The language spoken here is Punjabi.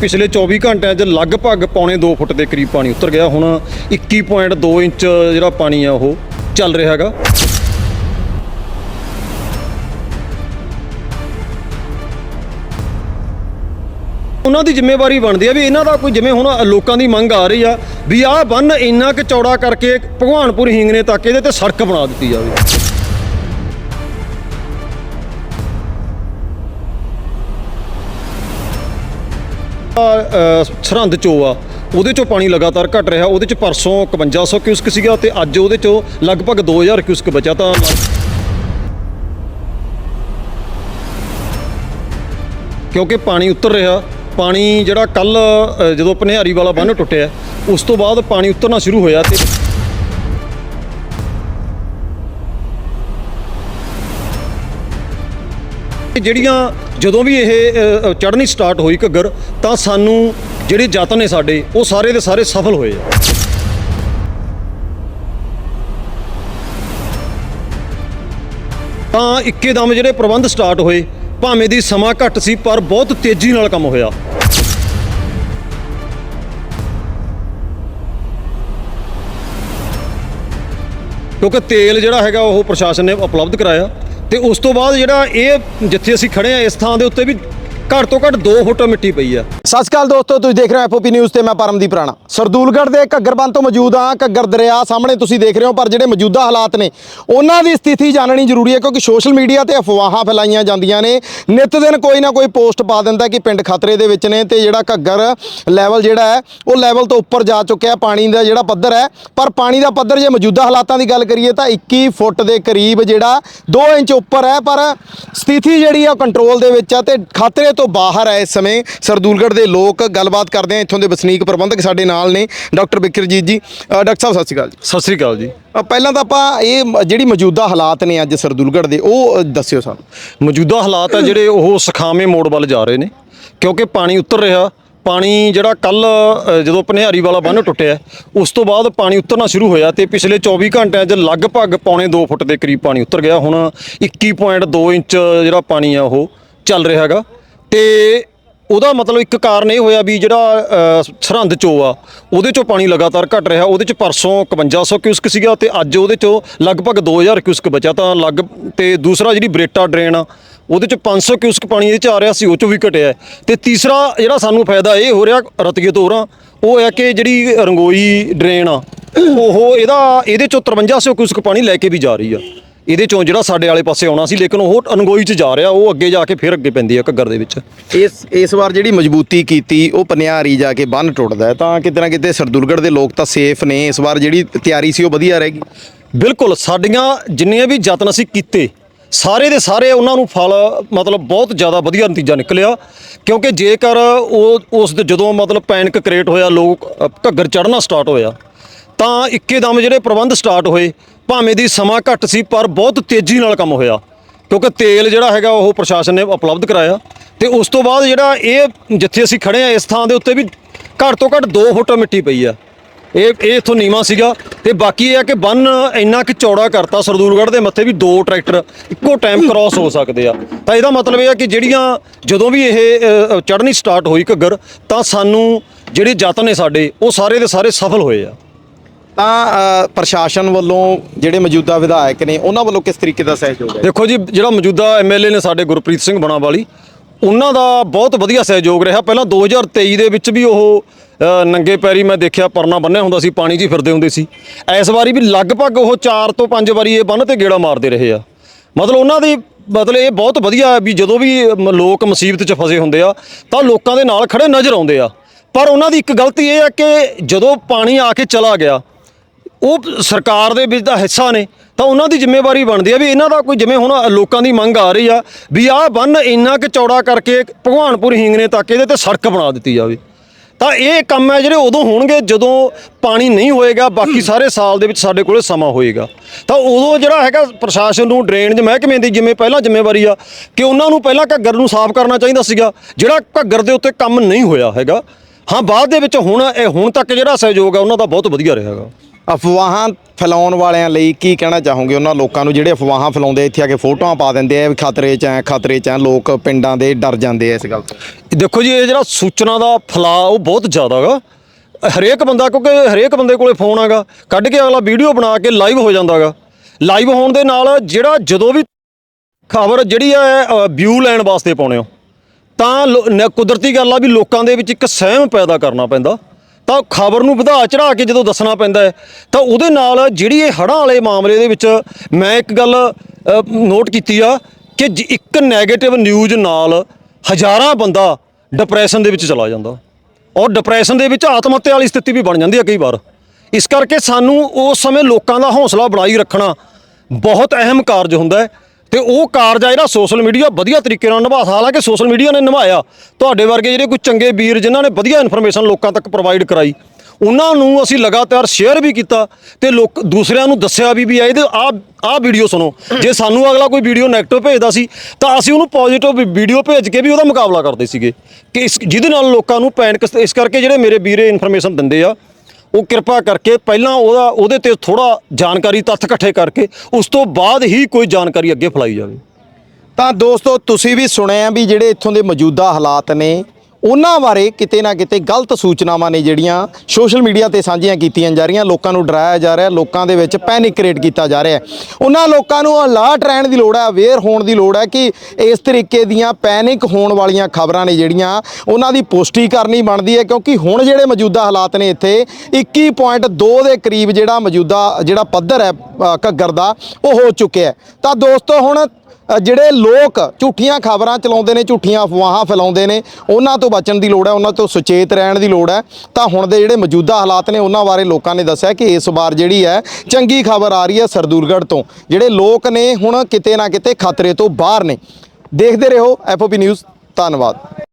ਪਿਛਲੇ 24 ਘੰਟਿਆਂ 'ਚ ਲਗਭਗ ਪੌਣੇ 2 ਫੁੱਟ ਦੇ ਕਰੀਬ ਪਾਣੀ ਉਤਰ ਗਿਆ। ਹੁਣ 21.2 ਇੰਚ ਜਿਹੜਾ ਪਾਣੀ ਆ ਉਹ ਚੱਲ ਰਿਹਾ ਹੈਗਾ। ਉਹਨਾਂ ਦੀ ਜ਼ਿੰਮੇਵਾਰੀ ਬਣਦੀ ਆ ਵੀ ਇਹਨਾਂ ਦਾ ਕੋਈ ਜਿਵੇਂ ਹੁਣ ਲੋਕਾਂ ਦੀ ਮੰਗ ਆ ਰਹੀ ਆ ਵੀ ਆਹ ਬੰਨ ਇੰਨਾ ਕੁ ਚੌੜਾ ਕਰਕੇ ਭਗਵਾਨਪੁਰ ਹਿੰਗਨੇ ਤੱਕ ਇਹਦੇ ਤੇ ਸੜਕ ਬਣਾ ਦਿੱਤੀ ਜਾਵੇ। ਸਰਹੰਦ ਚੋ ਆ। ਉਹਦੇ ਚੋਂ ਪਾਣੀ ਲਗਾਤਾਰ ਘਟ ਰਿਹਾ। ਉਹਦੇ ਚ ਪਰਸੋਂ 5100 ਕਿਊਸਕ ਸੀਗਾ ਤੇ ਅੱਜ ਉਹਦੇ ਚੋਂ ਲਗਭਗ 2000 ਕਿਊਸਕ ਬਚਿਆ ਤਾਂ ਕਿਉਂਕਿ ਪਾਣੀ ਉੱਤਰ ਰਿਹਾ। ਪਾਣੀ ਜਿਹੜਾ ਕੱਲ ਜਦੋਂ ਪਨਿਆਰੀ ਵਾਲਾ ਬੰਨ ਟੁੱਟਿਆ, ਉਸ ਤੋਂ ਬਾਅਦ ਪਾਣੀ ਉਤਰਨਾ ਸ਼ੁਰੂ ਹੋਇਆ ਤੇ ਜਿਹੜੀਆਂ ਜਦੋਂ ਵੀ ਇਹ ਚੜ੍ਹਨੀ ਸਟਾਰਟ ਹੋਈ ਘੱਗਰ, ਤਾਂ ਸਾਨੂੰ ਜਿਹੜੇ ਯਤਨ ਨੇ ਸਾਡੇ, ਉਹ ਸਾਰੇ ਦੇ ਸਾਰੇ ਸਫਲ ਹੋਏ ਆ। ਤਾਂ ਇੱਕੇ ਦਮ ਜਿਹੜੇ ਪ੍ਰਬੰਧ ਸਟਾਰਟ ਹੋਏ, ਭਾਵੇਂ ਦੀ ਸਮਾਂ ਘੱਟ ਸੀ, ਪਰ ਬਹੁਤ ਤੇਜ਼ੀ ਨਾਲ ਕੰਮ ਹੋਇਆ। ਕਿਉਂਕਿ ਤੇਲ ਜਿਹੜਾ ਹੈਗਾ, ਉਹ ਪ੍ਰਸ਼ਾਸਨ ਨੇ ਉਪਲਬਧ ਕਰਾਇਆ। ਤੇ ਉਸ ਤੋਂ ਬਾਅਦ ਜਿਹੜਾ ਇਹ ਜਿੱਥੇ ਅਸੀਂ ਖੜੇ ਆ, ਇਸ ਥਾਂ ਦੇ ਉੱਤੇ ਵੀ ਘੱਟ ਤੋਂ ਘੱਟ 2 ਫੁੱਟ ਮਿੱਟੀ ਪਈ ਆ। ਸਤਿ ਸ਼੍ਰੀ ਅਕਾਲ ਦੋਸਤੋ, ਤੁਸੀਂ ਦੇਖ ਰਹੇ ਹੋ ਐਫਓਪੀ ਨਿਊਜ਼ ਤੇ ਮੈਂ ਪਰਮਦੀਪ ਰਾਣਾ। ਸਰਦੂਲਗੜ੍ਹ ਦੇ ਘੱਗਰਬੰਦ ਤੋਂ ਮੌਜੂਦ ਹਾਂ, ਘੱਗਰ ਦਰਿਆ ਸਾਹਮਣੇ ਤੁਸੀਂ ਦੇਖ ਰਹੇ ਹੋ, ਪਰ ਜਿਹੜੇ ਮੌਜੂਦਾ ਹਾਲਾਤ ਨੇ, ਉਹਨਾਂ ਦੀ ਸਥਿਤੀ ਜਾਣਨੀ ਜ਼ਰੂਰੀ ਹੈ, ਕਿਉਂਕਿ ਸੋਸ਼ਲ ਮੀਡੀਆ ਤੇ ਅਫਵਾਹਾਂ ਫੈਲਾਈਆਂ ਜਾਂਦੀਆਂ ਨੇ। ਨਿਤ ਦਿਨ ਕੋਈ ਨਾ ਕੋਈ ਪੋਸਟ ਪਾ ਦਿੰਦਾ ਕਿ ਪਿੰਡ ਖਤਰੇ ਦੇ ਵਿੱਚ ਨੇ ਤੇ ਜਿਹੜਾ ਘੱਗਰ ਲੈਵਲ ਜਿਹੜਾ ਹੈ, ਉਹ ਲੈਵਲ ਤੋਂ ਉੱਪਰ ਜਾ ਚੁੱਕਿਆ ਪਾਣੀ ਦਾ ਜਿਹੜਾ ਪੱਧਰ ਹੈ। ਪਰ ਪਾਣੀ ਦਾ ਪੱਧਰ ਜੇ ਮੌਜੂਦਾ ਹਾਲਾਤਾਂ ਦੀ ਗੱਲ ਕਰੀਏ ਤਾਂ 21 ਫੁੱਟ ਦੇ ਕਰੀਬ ਜਿਹੜਾ 2 ਇੰਚ ਉੱਪਰ ਹੈ, ਪਰ ਸਥਿਤੀ ਜਿਹੜੀ ਆ ਉਹ ਕੰਟਰੋਲ ਦੇ ਵਿੱਚ ਆ ਤੇ ਖਤਰੇ ਤੋਂ ਬਾਹਰ ਹੈ ਇਸ ਸਮੇਂ ਸਰਦੂਲਗੜ੍ਹ ਦੇ ਲੋਕ ਗੱਲਬਾਤ ਕਰਦੇ ਆ। ਇੱਥੋਂ ਦੇ ਵਸਨੀਕ ਪ੍ਰਬੰਧਕ ਸਾਡੇ ਨਾਲ ਨੇ ਡਾਕਟਰ ਬਿਕਰਜੀਤ ਜੀ। ਡਾਕਟਰ ਸਾਹਿਬ ਸਤਿ ਸ਼੍ਰੀ ਅਕਾਲ ਜੀ। ਸਤਿ ਸ੍ਰੀ ਅਕਾਲ ਜੀ। ਪਹਿਲਾਂ ਤਾਂ ਆਪਾਂ ਇਹ ਜਿਹੜੀ ਮੌਜੂਦਾ ਹਾਲਾਤ ਨੇ ਅੱਜ ਸਰਦੂਲਗੜ੍ਹ ਦੇ ਉਹ ਦੱਸਿਓ ਸਾਨੂੰ। ਮੌਜੂਦਾ ਹਾਲਾਤ ਆ ਜਿਹੜੇ ਉਹ ਸਖਾਵੇਂ ਮੋੜ ਵੱਲ ਜਾ ਰਹੇ ਨੇ ਕਿਉਂਕਿ ਪਾਣੀ ਉਤਰ ਰਿਹਾ। ਪਾਣੀ ਜਿਹੜਾ ਕੱਲ ਜਦੋਂ ਪਨਿਆਰੀ ਵਾਲਾ ਬੰਨ ਟੁੱਟਿਆ ਉਸ ਤੋਂ ਬਾਅਦ ਪਾਣੀ ਉਤਰਨਾ ਸ਼ੁਰੂ ਹੋਇਆ ਤੇ ਪਿਛਲੇ 24 ਘੰਟਿਆਂ 'ਚ ਲਗਭਗ ਪੌਣੇ 2 ਫੁੱਟ ਦੇ ਕਰੀਬ ਪਾਣੀ ਉਤਰ ਗਿਆ। ਹੁਣ 21.2 ਇੰਚ ਜਿਹੜਾ ਪਾਣੀ ਆ ਉਹ ਚੱਲ ਰਿਹਾ ਹੈਗਾ। ਤੇ ਉਹਦਾ ਮਤਲਬ ਇੱਕ ਕਾਰਨ ਇਹ ਹੋਇਆ ਵੀ ਜਿਹੜਾ ਸਰਹੰਦ ਚੋ ਆ, ਉਹਦੇ ਚੋਂ ਪਾਣੀ ਲਗਾਤਾਰ ਘਟ ਰਿਹਾ, ਉਹਦੇ ਚ ਪਰਸੋਂ 5100 ਕਿਊਸਕ ਸੀਗਾ ਤੇ ਅੱਜ ਉਹਦੇ ਚੋਂ ਲਗਭਗ 2000 ਕਿਊਸਕ ਬਚਿਆ ਤਾਂ ਲੱਗ, ਤੇ ਦੂਸਰਾ ਜਿਹੜੀ ਬਰੇਟਾ ਡਰੇਨ ਆ, ਉਹਦੇ ਚ 500 ਕਿਊਸਕ ਪਾਣੀ ਇਹਦੇ ਚ ਆ ਰਿਹਾ ਸੀ, ਉਹ ਚੋਂ ਵੀ ਘਟਿਆ ਤੇ ਤੀਸਰਾ ਜਿਹੜਾ ਸਾਨੂੰ ਫਾਇਦਾ ਇਹ ਹੋ ਰਿਹਾ ਰਤੀਏ ਤੋਂ ਹੋਰਾਂ ਉਹ ਹੈ ਕਿ ਜਿਹੜੀ ਰੰਗੋਈ ਡਰੇਨ ਆ, ਉਹ ਇਹਦਾ, ਇਹਦੇ ਚੋਂ 5300 ਕਿਊਸਕ ਪਾਣੀ ਲੈ ਕੇ ਵੀ ਜਾ ਰਹੀ ਆ। ਇਹਦੇ ਚੋਂ ਜਿਹੜਾ ਸਾਡੇ ਵਾਲੇ ਪਾਸੇ ਆਉਣਾ ਸੀ ਲੇਕਿਨ ਉਹ ਅਨਗੋਈ ਚ ਜਾ ਰਿਹਾ ਉਹ ਅੱਗੇ ਜਾ ਕੇ ਫਿਰ ਅੱਗੇ ਪੈਂਦੀ ਆ ਘੱਗਰ ਦੇ ਵਿੱਚ। ਇਸ ਇਸ ਵਾਰ ਜਿਹੜੀ ਮਜ਼ਬੂਤੀ ਕੀਤੀ ਉਹ ਪਨਿਆਰੀ ਜਾ ਕੇ ਬੰਨ ਟੁੱਟਦਾ ਹੈ ਤਾਂ ਕਿਤੇ ਨਾ ਕਿਤੇ ਸਰਦੂਲਗੜ੍ਹ ਦੇ ਲੋਕ ਤਾਂ ਸੇਫ ਨੇ ਇਸ ਵਾਰ ਜਿਹੜੀ ਤਿਆਰੀ ਸੀ ਉਹ ਵਧੀਆ ਰਹੇਗੀ। ਬਿਲਕੁਲ ਸਾਡੀਆਂ ਜਿੰਨੀਆਂ ਵੀ ਯਤਨ ਅਸੀਂ ਕੀਤੇ ਸਾਰੇ ਦੇ ਸਾਰੇ ਉਹਨਾਂ ਨੂੰ ਫਲ ਮਤਲਬ ਬਹੁਤ ਜ਼ਿਆਦਾ ਵਧੀਆ ਨਤੀਜਾ ਨਿਕਲਿਆ ਕਿਉਂਕਿ ਜੇਕਰ ਉਹ ਉਸ ਦੇ ਜਦੋਂ ਮਤਲਬ ਪੈਨਿਕ ਕ੍ਰੀਏਟ ਹੋਇਆ ਲੋਕ ਘੱਗਰ ਚੜ੍ਹਨਾ ਸਟਾਰਟ ਹੋਇਆ ਤਾਂ ਇੱਕੇ ਦਮ ਜਿਹੜੇ ਪ੍ਰਬੰਧ ਸਟਾਰਟ ਹੋਏ, ਭਾਵੇਂ ਦੀ ਸਮਾਂ ਘੱਟ ਸੀ, ਪਰ ਬਹੁਤ ਤੇਜ਼ੀ ਨਾਲ ਕੰਮ ਹੋਇਆ। ਕਿਉਂਕਿ ਤੇਲ ਜਿਹੜਾ ਹੈਗਾ, ਉਹ ਪ੍ਰਸ਼ਾਸਨ ਨੇ ਉਪਲਬਧ ਕਰਾਇਆ। ਤੇ ਉਸ ਤੋਂ ਬਾਅਦ ਜਿਹੜਾ ਇਹ ਜਿੱਥੇ ਅਸੀਂ ਖੜੇ ਆ ਇਸ ਥਾਂ ਦੇ ਉੱਤੇ ਵੀ ਘੱਟ ਤੋਂ ਘੱਟ 2 ਫੁੱਟ ਮਿੱਟੀ ਪਈ ਆ। ਇਹ ਇਹ ਇਥੋਂ ਨੀਵਾ ਸੀਗਾ। ਤੇ ਬਾਕੀ ਇਹ ਆ ਕਿ ਬੰਨ ਇੰਨਾ ਕਿ ਚੌੜਾ ਕਰਤਾ ਸਰਦੂਲਗੜ੍ਹ ਦੇ ਮੱਥੇ ਵੀ ਦੋ ਟਰੈਕਟਰ ਇੱਕੋ ਟਾਈਮ ਕ੍ਰਾਸ ਹੋ ਸਕਦੇ ਆ। ਤਾਂ ਇਹਦਾ ਮਤਲਬ ਇਹ ਆ ਕਿ ਜਿਹੜੀਆਂ ਜਦੋਂ ਵੀ ਇਹ ਚੜ੍ਹਨੀ ਸਟਾਰਟ ਹੋਈ ਘੱਗਰ, ਤਾਂ ਸਾਨੂੰ ਜਿਹੜੇ ਯਤਨ ਨੇ ਸਾਡੇ, ਉਹ ਸਾਰੇ ਦੇ ਸਾਰੇ ਸਫਲ ਹੋਏ ਆ। ਤਾਂ ਪ੍ਰਸ਼ਾਸਨ ਵੱਲੋਂ ਜਿਹੜੇ ਮੌਜੂਦਾ ਵਿਧਾਇਕ ਨੇ, ਉਹਨਾਂ ਵੱਲੋਂ ਕਿਸ ਤਰੀਕੇ ਦਾ ਸਹਿਯੋਗ ਹੈ? ਦੇਖੋ ਜੀ, ਜਿਹੜਾ ਮੌਜੂਦਾ ਐਮਐਲਏ ਨੇ ਸਾਡੇ ਗੁਰਪ੍ਰੀਤ ਸਿੰਘ ਬਣਾਵਾਲੀ, ਉਹਨਾਂ ਦਾ ਬਹੁਤ ਵਧੀਆ ਸਹਿਯੋਗ ਰਿਹਾ। ਪਹਿਲਾਂ 2023 ਦੇ ਵਿੱਚ ਵੀ ਉਹ ਨੰਗੇ ਪੈਰੀ ਮੈਂ ਦੇਖਿਆ, ਪਰਨਾ ਬੰਨਿਆ ਹੁੰਦਾ ਸੀ, ਪਾਣੀ 'ਚ ਹੀ ਫਿਰਦੇ ਹੁੰਦੇ ਸੀ। ਇਸ ਵਾਰੀ ਵੀ ਲਗਭਗ ਉਹ 4 ਤੋਂ 5 ਵਾਰੀ ਇਹ ਬੰਨ ਤੇ ਗੇੜਾ ਮਾਰਦੇ ਰਹੇ ਆ। ਮਤਲਬ ਉਹਨਾਂ ਦੀ, ਮਤਲਬ ਇਹ ਬਹੁਤ ਵਧੀਆ ਵੀ ਜਦੋਂ ਵੀ ਮ- ਲੋਕ ਮੁਸੀਬਤ 'ਚ ਫਸੇ ਹੁੰਦੇ ਆ, ਤਾਂ ਲੋਕਾਂ ਦੇ ਨਾਲ ਖੜੇ ਨਜ਼ਰ ਆਉਂਦੇ ਆ। ਪਰ ਉਹਨਾਂ ਦੀ ਇੱਕ ਗਲਤੀ ਇਹ ਹੈ ਕਿ ਜਦੋਂ ਪਾਣੀ ਆ ਕੇ ਚਲਾ ਗਿਆ ਉਹ ਸਰਕਾਰ ਦੇ ਵਿੱਚ ਦਾ ਹਿੱਸਾ ਨੇ, ਤਾਂ ਉਹਨਾਂ ਦੀ ਜ਼ਿੰਮੇਵਾਰੀ ਬਣਦੀ ਆ ਵੀ ਇਹਨਾਂ ਦਾ ਕੋਈ ਜਿਵੇਂ ਹੁਣ ਲੋਕਾਂ ਦੀ ਮੰਗ ਆ ਰਹੀ ਆ ਵੀ ਆਹ ਬੰਨ ਇੰਨਾ ਕਿ ਚੌੜਾ ਕਰਕੇ ਭਗਵਾਨਪੁਰ ਹਿੰਗਨੇ ਤੱਕ ਇਹਦੇ ਤੇ ਸੜਕ ਬਣਾ ਦਿੱਤੀ ਜਾਵੇ। ਤਾਂ ਇਹ ਕੰਮ ਹੈ ਜਿਹੜੇ ਉਦੋਂ ਹੋਣਗੇ ਜਦੋਂ ਪਾਣੀ ਨਹੀਂ ਹੋਏਗਾ, ਬਾਕੀ ਸਾਰੇ ਸਾਲ ਦੇ ਵਿੱਚ ਸਾਡੇ ਕੋਲੇ ਸਮਾਂ ਹੋਏਗਾ। ਤਾਂ ਉਦੋਂ ਜਿਹੜਾ ਹੈਗਾ ਪ੍ਰਸ਼ਾਸਨ ਨੂੰ ਡਰੇਨਜ ਮਹਿਕਮੇ ਦੀ ਜਿਵੇਂ ਪਹਿਲਾਂ ਜ਼ਿੰਮੇਵਾਰੀ ਆ ਕਿ ਉਹਨਾਂ ਨੂੰ ਪਹਿਲਾਂ ਘੱਗਰ ਨੂੰ ਸਾਫ਼ ਕਰਨਾ ਚਾਹੀਦਾ ਸੀਗਾ, ਜਿਹੜਾ ਘੱਗਰ ਦੇ ਉੱਤੇ ਕੰਮ ਨਹੀਂ ਹੋਇਆ ਹੈਗਾ। ਹਾਂ ਬਾਅਦ ਦੇ ਵਿੱਚ ਹੁਣ ਇਹ ਹੁਣ ਤੱਕ ਜਿਹੜਾ ਸਹਿਯੋਗ ਹੈ ਉਹਨਾਂ ਦਾ ਬਹੁਤ ਵਧੀਆ ਰਿਹਾ ਹੈਗਾ ਅਫਵਾਹਾਂ ਫੈਲਾਉਣ ਵਾਲਿਆਂ ਲਈ ਕੀ ਕਹਿਣਾ ਚਾਹੋਗੇ? ਉਹਨਾਂ ਲੋਕਾਂ ਨੂੰ ਜਿਹੜੇ ਅਫਵਾਹਾਂ ਫੈਲਾਉਂਦੇ ਇੱਥੇ ਆ ਕੇ ਫੋਟੋਆਂ ਪਾ ਦਿੰਦੇ ਆ ਵੀ ਖਤਰੇ 'ਚ ਆ ਖਤਰੇ 'ਚ ਆ ਲੋਕ ਪਿੰਡਾਂ ਦੇ ਡਰ ਜਾਂਦੇ ਆ ਇਸ ਗੱਲ ਤੋਂ। ਦੇਖੋ ਜੀ ਇਹ ਜਿਹੜਾ ਸੂਚਨਾ ਦਾ ਫੈਲਾਅ ਉਹ ਬਹੁਤ ਜ਼ਿਆਦਾ ਹੈਗਾ ਹਰੇਕ ਬੰਦਾ ਕਿਉਂਕਿ ਹਰੇਕ ਬੰਦੇ ਕੋਲੇ ਫੋਨ ਹੈਗਾ ਕੱਢ ਕੇ ਅਗਲਾ ਵੀਡੀਓ ਬਣਾ ਕੇ ਲਾਈਵ ਹੋ ਜਾਂਦਾ ਹੈਗਾ ਲਾਈਵ ਹੋਣ ਦੇ ਨਾਲ ਜਿਹੜਾ ਜਦੋਂ ਵੀ ਖਬਰ ਜਿਹੜੀ ਹੈ ਵਿਊ ਲੈਣ ਵਾਸਤੇ ਪਾਉਣੇ ਹੋ। ਤਾਂ ਲੋ- ਨ- ਕੁਦਰਤੀ ਗੱਲ ਆ ਵੀ ਲੋਕਾਂ ਦੇ ਵਿੱਚ ਇੱਕ ਸਹਿਮ ਪੈਦਾ ਕਰਨਾ ਪੈਂਦਾ। ਤਾਂ ਖਬਰ ਨੂੰ ਵਧਾ ਚੜਾ ਕੇ ਜਦੋਂ ਦੱਸਣਾ ਪੈਂਦਾ ਹੈ, ਤਾਂ ਉਹਦੇ ਨਾਲ ਜਿਹੜੀ ਇਹ ਹੜ੍ਹਾਂ ਵਾਲੇ ਮਾਮਲੇ ਦੇ ਵਿੱਚ ਮੈਂ ਇੱਕ ਗੱਲ ਨੋਟ ਕੀਤੀ ਆ ਕਿ ਜ- ਇੱਕ 네ਗੇਟਿਵ ਨਿਊਜ਼ ਨਾਲ ਹਜ਼ਾਰਾਂ ਬੰਦਾ ਡਿਪਰੈਸ਼ਨ ਦੇ ਵਿੱਚ ਚਲਾ ਜਾਂਦਾ। ਔਰ ਡਿਪਰੈਸ਼ਨ ਦੇ ਵਿੱਚ ਆਤਮ ਹੱਤਿਆ ਵਾਲੀ ਸਥਿਤੀ ਵੀ ਬਣ ਜਾਂਦੀ ਹੈ ਕਈ ਵਾਰ। ਇਸ ਕਰਕੇ ਸਾਨੂੰ ਉਸ ਸਮੇਂ ਲੋਕਾਂ ਦਾ ਹੌਸਲਾ ਬਣਾਈ ਰੱਖਣਾ ਬਹੁਤ ਅਹਿਮ ਕਾਰਜ ਹੁੰਦਾ ਹੈ। ਤੇ ਉਹ ਕਾਰਜ ਆ ਜਿਹੜਾ ਸੋਸ਼ਲ ਮੀਡੀਆ ਵਧੀਆ ਤਰੀਕੇ ਨਾਲ ਨਿਭਾ ਹਾਲਾਂਕਿ ਸੋਸ਼ਲ ਮੀਡੀਆ ਨੇ ਨਿਭਾਇਆ। ਤੁਹਾਡੇ ਵਰਗੇ ਜਿਹੜੇ ਕੋਈ ਚੰਗੇ ਵੀਰ ਜਿਨ੍ਹਾਂ ਨੇ ਵਧੀਆ ਇਨਫੋਰਮੇਸ਼ਨ ਲੋਕਾਂ ਤੱਕ ਪ੍ਰੋਵਾਈਡ ਕਰਾਈ, ਉਹਨਾਂ ਨੂੰ ਅਸੀਂ ਲਗਾਤਾਰ ਸ਼ੇਅਰ ਵੀ ਕੀਤਾ ਤੇ ਲੋਕ ਦੂਸਰਿਆਂ ਨੂੰ ਦੱਸਿਆ ਵੀ ਵੀ ਆ ਇਹਦੇ ਆ ਆ ਵੀਡੀਓ ਸੁਣੋ। ਜੇ ਸਾਨੂੰ ਅਗਲਾ ਕੋਈ ਵੀਡੀਓ 네ਗੇਟਿਵ ਭੇਜਦਾ ਸੀ, ਤਾਂ ਅਸੀਂ ਉਹਨੂੰ ਪੋਜ਼ਿਟਿਵ ਵੀਡੀਓ ਭੇਜ ਕੇ ਵੀ ਉਹਦਾ ਮੁਕਾਬਲਾ ਕਰਦੇ ਸੀਗੇ। ਕਿ ਇਸ, ਜਿਹਦੇ ਨਾਲ ਲੋਕਾਂ ਨੂੰ ਪੈਨਿਕ ਇਸ ਕਰਕੇ ਜਿਹੜੇ ਮੇਰੇ ਵੀਰੇ ਇਨਫੋਰਮੇਸ਼ਨ ਦਿੰਦੇ ਆ ਉਹ ਕਿਰਪਾ ਕਰਕੇ ਪਹਿਲਾਂ ਉਹਦਾ ਉਹਦੇ ਤੇ ਥੋੜਾ ਜਾਣਕਾਰੀ ਤੱਥ ਇਕੱਠੇ ਕਰਕੇ ਉਸ ਤੋਂ ਬਾਅਦ ਹੀ ਕੋਈ ਜਾਣਕਾਰੀ ਅੱਗੇ ਫੈਲਾਈ ਜਾਵੇ। ਤਾਂ ਦੋਸਤੋ, ਤੁਸੀਂ ਵੀ ਸੁਣਿਆ ਵੀ ਜਿਹੜੇ ਇੱਥੋਂ ਦੇ ਮੌਜੂਦਾ ਹਾਲਾਤ ਨੇ ਉਹਨਾਂ ਬਾਰੇ ਕਿਤੇ ਨਾ ਕਿਤੇ ਗਲਤ ਸੂਚਨਾਵਾਂ ਨੇ ਜਿਹੜੀਆਂ ਸੋਸ਼ਲ ਮੀਡੀਆ ਤੇ ਸਾਂਝੀਆਂ ਕੀਤੀਆਂ ਜਾ ਰਹੀਆਂ, ਲੋਕਾਂ ਨੂੰ ਡਰਾਇਆ ਜਾ ਰਿਹਾ, ਲੋਕਾਂ ਦੇ ਵਿੱਚ ਪੈਨਿਕ ਕ੍ਰੀਏਟ ਕੀਤਾ ਜਾ ਰਿਹਾ ਉਹਨਾਂ ਲੋਕਾਂ ਨੂੰ ਅਲਰਟ ਰਹਿਣ ਦੀ ਲੋੜ ਹੈ ਅਵੇਅਰ ਹੋਣ ਦੀ ਲੋੜ ਹੈ ਕਿ ਇਸ ਤਰੀਕੇ ਦੀਆਂ ਪੈਨਿਕ ਹੋਣ ਵਾਲੀਆਂ ਖਬਰਾਂ ਨੇ ਜਿਹੜੀਆਂ ਉਹਨਾਂ ਦੀ ਪੁਸ਼ਟੀ ਕਰਨੀ ਬਣਦੀ ਹੈ, ਕਿਉਂਕਿ ਹੁਣ ਜਿਹੜੇ ਮੌਜੂਦਾ ਹਾਲਾਤ ਨੇ ਇੱਥੇ 21.2 ਦੇ ਕਰੀਬ ਜਿਹੜਾ ਮੌਜੂਦਾ ਜਿਹੜਾ ਪੱਧਰ ਹੈ ਘੱਗਰ ਦਾ, ਉਹ ਹੋ ਚੁੱਕਿਆ ਤਾਂ ਦੋਸਤੋ, ਹੁਣ ਜਿਹੜੇ ਲੋਕ ਝੂਠੀਆਂ ਖਬਰਾਂ ਚਲਾਉਂਦੇ ਨੇ, ਝੂਠੀਆਂ ਅਫਵਾਹਾਂ ਫੈਲਾਉਂਦੇ ਨੇ, ਉਹਨਾਂ ਤੋਂ ਬਚਣ ਦੀ ਲੋੜ ਹੈ, ਉਹਨਾਂ ਤੋਂ ਸੁਚੇਤ ਰਹਿਣ ਦੀ ਲੋੜ ਹੈ। ਤਾਂ ਹੁਣ ਦੇ ਜਿਹੜੇ ਮੌਜੂਦਾ ਹਾਲਾਤ ਨੇ, ਉਹਨਾਂ ਬਾਰੇ ਲੋਕਾਂ ਨੇ ਦੱਸਿਆ ਕਿ ਇਸ ਵਾਰ ਜਿਹੜੀ ਹੈ, ਚੰਗੀ ਖਬਰ ਆ ਰਹੀ ਹੈ ਸਰਦੂਰਗੜ੍ਹ ਤੋਂ। ਜਿਹੜੇ ਲੋਕ ਨੇ, ਹੁਣ ਕਿਤੇ ਨਾ ਕਿਤੇ ਖਤਰੇ ਤੋਂ ਬਾਹਰ ਨੇ। ਦੇਖਦੇ ਰਹੋ, ਐਫਓਪੀ ਨਿਊਜ਼, ਧੰਨਵਾਦ।